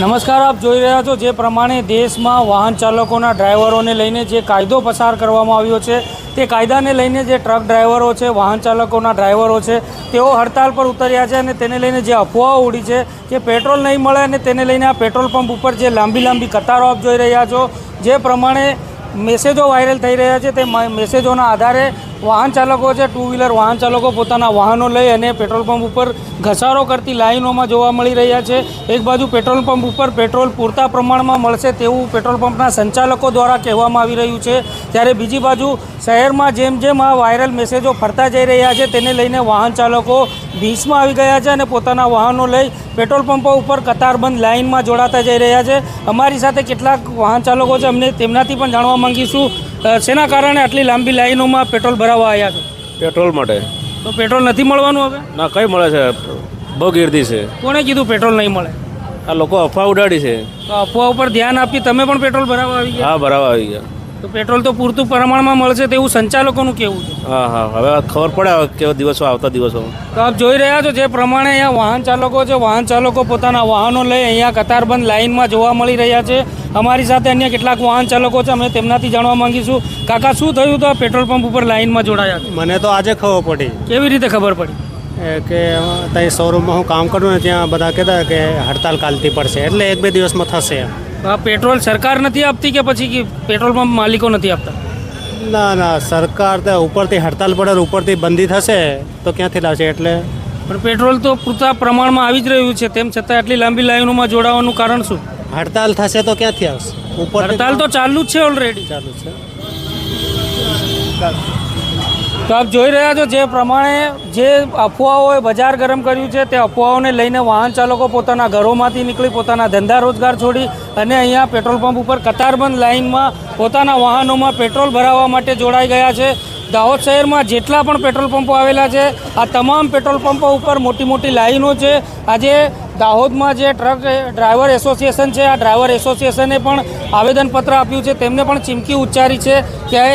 નમસ્કાર, આપ જોઈ રહ્યા છો જે પ્રમાણે દેશમાં વાહન ચાલકોના ડ્રાઈવરોને લઈને જે કાયદો પસાર કરવામાં આવ્યો છે, તે કાયદાને લઈને જે ટ્રક ડ્રાઈવરો છે, વાહન ચાલકોના ડ્રાઈવરો છે, તેઓ હડતાલ પર ઉતર્યા છે અને તેને લઈને જે અફવાઓ ઉડી છે કે પેટ્રોલ નહીં મળે અને તેને લઈને આ પેટ્રોલ પંપ ઉપર જે લાંબી લાંબી કતારો આપ જોઈ રહ્યા છો, જે પ્રમાણે મેસેજો વાયરલ થઈ રહ્યા છે, તે મેસેજોના આધારે વાહન ચાલકો છે ટુ વ્હીલર વાહન ચાલકો પોતાના વાહનો લઈ અને પેટ્રોલ પંપ ઉપર ઘસારો કરતી લાઇનોમાં જોવા મળી રહ્યા છે. એક બાજુ પેટ્રોલ પંપ ઉપર પેટ્રોલ પૂરતા પ્રમાણમાં મળશે તેવું પેટ્રોલ પંપના સંચાલકો દ્વારા કહેવામાં આવી રહ્યું છે. ત્યારે બીજી બાજુ શહેરમાં જેમ જેમ આ વાયરલ મેસેજો ફરતા જઈ રહ્યા છે, તેને લઈને વાહન ચાલકો ભીસમાં આવી ગયા છે અને પોતાના વાહનો લઈ પેટ્રોલ પંપો ઉપર કતારબંધ લાઇનમાં જોડાતા જઈ રહ્યા છે. અમારી સાથે કેટલાક વાહન ચાલકો છે, અમને તેમનાથી પણ જાણવા માંગીશું. શેના કારણે આટલી લાંબી લાઈનોમાં પેટ્રોલ ભરાવવા આવ્યા છે? પેટ્રોલ માટે. તો પેટ્રોલ નથી મળવાનું હવે? ના કઈ મળે છે. બહુ ગીર્દી છે. કોણે કીધું પેટ્રોલ નહીં મળે? આ લોકો અફવા ઉડાડી છે. તો અફવા ઉપર ધ્યાન આપી તમે પણ પેટ્રોલ ભરાવવા આવી ગયા? હા ભરાવા આવી ગયા. તો પેટ્રોલ તો પૂરતું પ્રમાણમાં મળશે તેવું સંચાલકોનું કેવું છે. હા હા હવે ખબર પડે કેવા દિવસો આવતા દિવસો. તો આપ જોઈ રહ્યા છો જે પ્રમાણે અહીંયા વાહન ચાલકો છે વાહન ચાલકો પોતાના વાહનો લઈ અહીંયા કતારબંધ લાઇનમાં જોવા મળી રહ્યા છે. અમારી સાથે અન્ય કેટલાક વાહન ચાલકો છે અમે તેમનાથી જાણવા માંગીશું. કાકા શું થયું તો આ પેટ્રોલ પંપ ઉપર લાઇનમાં જોડાયા મને તો આજે ખબર પડી. કેવી રીતે ખબર પડી? એ કે ત્યાં શોરૂમમાં હું કામ કરું ને ત્યાં બધા કહેતા કે હડતાલ કાલથી પડશે. એટલે એક બે દિવસમાં થશે આ પેટ્રોલ સરકાર નથી આપતી કે પછી પેટ્રોલમાં પેટ્રોલ પંપ માલિકો નથી આપતા? ના ના સરકાર તો ઉપરથી હડતાલ પડે ઉપરથી બંધી થશે તો ક્યાંથી લાવશે એટલે? પણ પેટ્રોલ તો પૂરતા પ્રમાણમાં આવી જ રહ્યું છે તેમ છતાં આટલી લાંબી લાઈનોમાં જોડાવાનું કારણ શું? હડતાલ થશે તો ક્યાંથી આવશે? ઉપર હડતાલ તો ચાલુ જ છે ઓલરેડી ચાલુ છે. તો આપ જોઈ રહ્યા છો જે પ્રમાણે જે અફવાઓએ બજાર ગરમ કર્યું છે, તે અફવાઓને લઈને વાહન ચાલકો પોતાના ઘરોમાંથી નીકળી પોતાના ધંધા રોજગાર છોડી અને અહીંયા પેટ્રોલ પંપ ઉપર કતારબંધ લાઇનમાં પોતાના વાહનોમાં પેટ્રોલ ભરાવવા માટે જોડાઈ ગયા છે. દાહોદ શહેરમાં જેટલા પણ પેટ્રોલ પંપો આવેલા છે, આ તમામ પેટ્રોલ પંપો ઉપર મોટી મોટી લાઈનો છે. આજે દાહોદમાં જે ટ્રક ડ્રાઈવર એસોસિએશન છે, આ ડ્રાઈવર એસોસિએશને પણ આવેદનપત્ર આપ્યું છે. તેમને પણ ચીમકી ઉચ્ચારી છે કે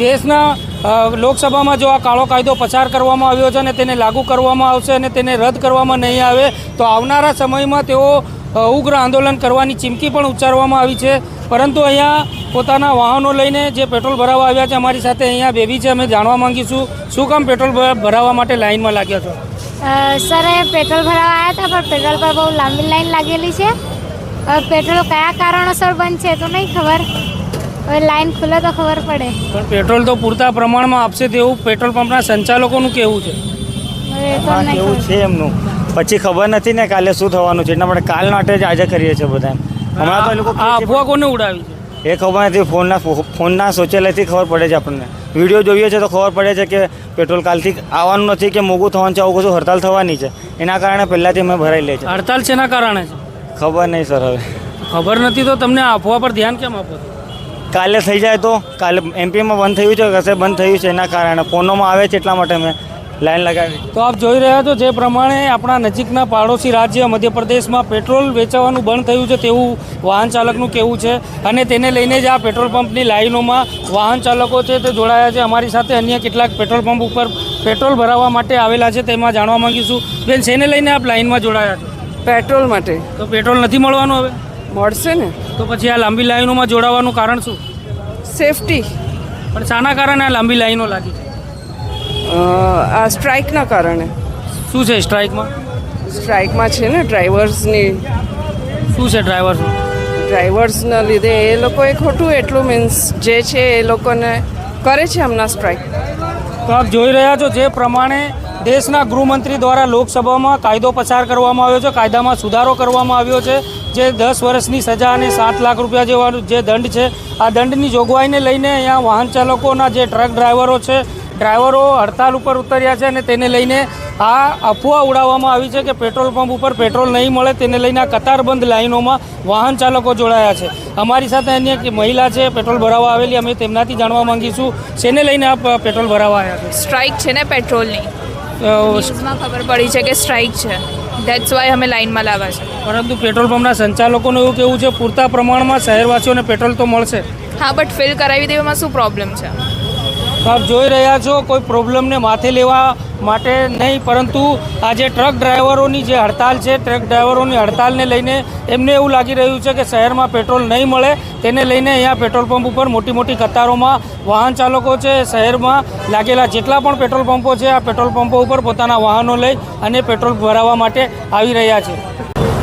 દેશના લોકસભામાં જો આ કાળો કાયદો પસાર કરવામાં આવ્યો છે અને તેને લાગુ કરવામાં આવશે અને તેને રદ કરવામાં નહીં આવે, તો આવનારા સમયમાં તેઓ ઉગ્ર આંદોલન કરવાની ચીમકી પણ ઉચ્ચારવામાં આવી છે. પરંતુ અહીંયા પોતાના વાહનો લઈને જે પેટ્રોલ ભરાવવા આવ્યા છે, અમારી સાથે અહીંયા બેબી છે, અમે જાણવા માંગીશું. શું કામ પેટ્રોલ ભરાવવા માટે લાઇનમાં લાગ્યા છો? સર પેટ્રોલ ભરાવા આવ્યા હતા, પણ પેટ્રોલ પર બહુ લાંબી લાઈન લાગેલી છે. પેટ્રોલ કયા કારણોસર બંધ છે તો નહીં ખબર. હવે લાઈન ખુલે તો ખબર પડે. પણ પેટ્રોલ તો પૂરતા પ્રમાણમાં આપશે તેવું પેટ્રોલ પંપના સંચાલકોનું કેવું છે. એવું છે એમનું. પછી ખબર નથી ને કાલે શું થવાનું છે એટલા માટે કાલ માટે જ આજે કરીએ છીએ બધા હમણાં તો એ લોકો આ અફવા કોને ઉડાવી છે. એ ખબર નથી ફોનના ફોનના શૌચાલયથી ખબર પડે છે આપણને. વીડિયો જોઈએ છે તો ખબર પડે છે કે પેટ્રોલ કાલથી આવવાનું નથી કે મોંઘું થવાનું છે આવું કશું હડતાલ થવાની છે. એના કારણે પહેલાંથી અમે ભરાઈ લે છે. હડતાલ છે એના કારણે ખબર નહીં સર હવે. ખબર નથી તો તમને અફવા પર ધ્યાન કેમ આપો છો? કાલે થઈ જાય તો કાલે એમપીમાં બંધ થયું છે કશે બંધ થયું છે એના કારણે. ફોનોમાં આવે છે એટલા માટે મેં લાઈન લગાવી. તો આપ જોઈ રહ્યા છો જે પ્રમાણે આપણા નજીકના પાડોશી રાજ્ય મધ્યપ્રદેશમાં પેટ્રોલ વેચાવાનું બંધ થયું છે તેવું વાહન ચાલકનું કહેવું છે. અને તેને લઈને જ આ પેટ્રોલ પંપની લાઈનોમાં વાહન ચાલકો છે તે જોડાયા છે. અમારી સાથે અન્ય કેટલાક પેટ્રોલ પંપ ઉપર પેટ્રોલ ભરાવવા માટે આવેલા છે તેમાં જાણવા માગીશું. બેન શેને લઈને આપ લાઈનમાં જોડાયા છો? પેટ્રોલ માટે. તો પેટ્રોલ નથી મળવાનું હવે? મળશે ને? તો પછી આ લાંબી લાઈનોમાં જોડાવાનું કારણ શું? સેફટી પણ શાના કારણે આ લાંબી લાઈનો લાગી આ સ્ટ્રાઇકના કારણે. શું છે સ્ટ્રાઇકમાં? સ્ટ્રાઇકમાં છે ને ડ્રાઈવર્સની શું છે ડ્રાઈવર્સ ડ્રાઈવર્સના લીધે એ લોકોએ ખોટું એટલું મીન્સ જે છે એ લોકોને કરે છે હમણાં સ્ટ્રાઇક. તો આપ જોઈ રહ્યા છો જે પ્રમાણે દેશના ગૃહમંત્રી દ્વારા લોકસભામાં કાયદો પસાર કરવામાં આવ્યો છે. કાયદામાં સુધારો કરવામાં આવ્યો છે. જે દસ વર્ષની સજા અને સાત લાખ રૂપિયા જેવાનું જે દંડ છે, આ દંડની જોગવાઈને લઈને અહીંયા વાહન ચાલકોના જે ટ્રક ડ્રાઈવરો છે, ડ્રાઈવરો હડતાલ ઉપર ઉતર્યા છે અને તેને લઈને આ અફવા ઉડાવવામાં આવી છે કે પેટ્રોલ પંપ ઉપર પેટ્રોલ નહીં મળે. તેને લઈને આ કતારબંધ લાઇનોમાં વાહન ચાલકો જોડાયા છે. અમારી સાથે અન્ય મહિલા છે, પેટ્રોલ ભરાવવા આવેલી. અમે તેમનાથી જાણવા માંગીશું. શેને લઈને આ પેટ્રોલ ભરાવવા આવ્યા છે? સ્ટ્રાઇક છે ને પેટ્રોલની. ન્યૂઝમાં ખબર પડી છે કે સ્ટ્રાઇક છે. ધેટ્સ વાય અમે લાઇનમાં લાવ્યા છે. પરંતુ પેટ્રોલ પંપના સંચાલકોનું એવું કેવું છે પૂરતા પ્રમાણમાં શહેરવાસીઓને પેટ્રોલ તો મળશે. હા બટ ફિલ કરાવી દેવામાં શું પ્રોબ્લેમ છે? આપ જોઈ રહ્યા છો, કોઈ પ્રોબ્લેમને માથે લેવા માટે નહીં, પરંતુ આ જે ટ્રક ડ્રાઈવરોની જે હડતાલ છે, ટ્રક ડ્રાઈવરોની હડતાલને લઈને એમને એવું લાગી રહ્યું છે કે શહેરમાં પેટ્રોલ નહીં મળે. તેને લઈને અહીંયા પેટ્રોલ પંપ ઉપર મોટી મોટી કતારોમાં વાહન ચાલકો છે, શહેરમાં લાગેલા જેટલા પણ પેટ્રોલ પંપો છે, આ પેટ્રોલ પંપો ઉપર પોતાના વાહનો લઈ અને પેટ્રોલ ભરાવવા માટે આવી રહ્યા છે.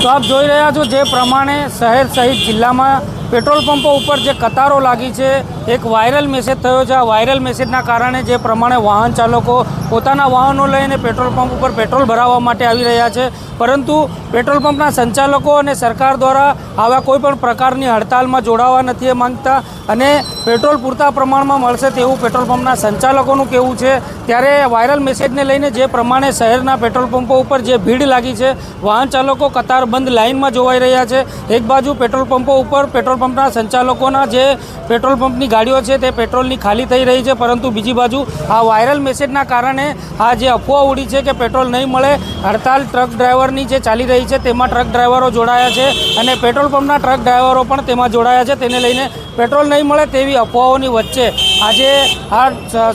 તો આપ જોઈ રહ્યા છો, જે પ્રમાણે શહેર સહિત જિલ્લામાં પેટ્રોલ પંપો ઉપર જે કતારો લાગી છે એક વાયરલ મેસેજ થયો છે. આ વાયરલ મેસેજના કારણે જે પ્રમાણે વાહન ચાલકો પોતાના વાહનો લઈને પેટ્રોલ પંપ ઉપર પેટ્રોલ ભરાવવા માટે આવી રહ્યા છે. પરંતુ પેટ્રોલ પંપના સંચાલકો અને સરકાર દ્વારા આવા કોઈપણ પ્રકારની હડતાલમાં જોડાવા નથી માંગતા અને પેટ્રોલ પૂરતા પ્રમાણમાં મળશે તેવું પેટ્રોલ પંપના સંચાલકોનું કહેવું છે. ત્યારે વાયરલ મેસેજને લઈને જે પ્રમાણે શહેરના પેટ્રોલ પંપો ઉપર જે ભીડ લાગી છે, વાહન ચાલકો કતારબંધ લાઇનમાં જોવાઈ રહ્યા છે. એક બાજુ પેટ્રોલ પંપો ઉપર પેટ્રોલ પંપના સંચાલકોના જે પેટ્રોલ પંપની ગાડીઓ છે તે પેટ્રોલની ખાલી થઈ રહી છે, પરંતુ બીજી બાજુ આ વાયરલ મેસેજના કારણે આ જે અફવા ઉડી છે કે પેટ્રોલ નહીં મળે, હડતાલ ટ્રક ડ્રાઈવરની જે ચાલી રહી છે તેમાં ટ્રક ડ્રાઈવરો જોડાયા છે અને પેટ્રોલ પંપના ટ્રક ડ્રાઈવરો પણ તેમાં જોડાયા છે. તેને લઈને પેટ્રોલ નહીં મળે તેવી અફવાઓની વચ્ચે આજે આ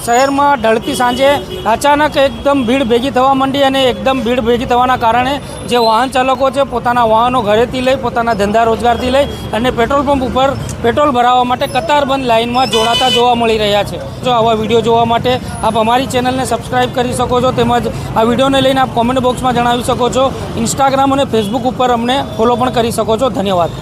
શહેરમાં ઢળતી સાંજે અચાનક એકદમ ભીડ ભેગી થવા માંડી અને એકદમ ભીડ ભેગી થવાના કારણે જે વાહન ચાલકો છે પોતાના વાહનો ઘરેથી લઈ, પોતાના ધંધા રોજગારથી લઈ અને પેટ્રોલ પંપ ઉપર પેટ્રોલ ભરાવવા માટે કતારબંધ લાઇનમાં જોડાતા જોવા મળી રહ્યા છે. જો આવા વીડિયો જોવા માટે આપ અમારી ચેનલને સબસ્ક્રાઈબ કરી શકો છો તેમજ આ વિડીયોને લઈને આપ કોમેન્ટ બોક્સમાં જણાવી શકો છો. ઇન્સ્ટાગ્રામ અને ફેસબુક ઉપર અમને ફોલો પણ કરી શકો છો. ધન્યવાદ.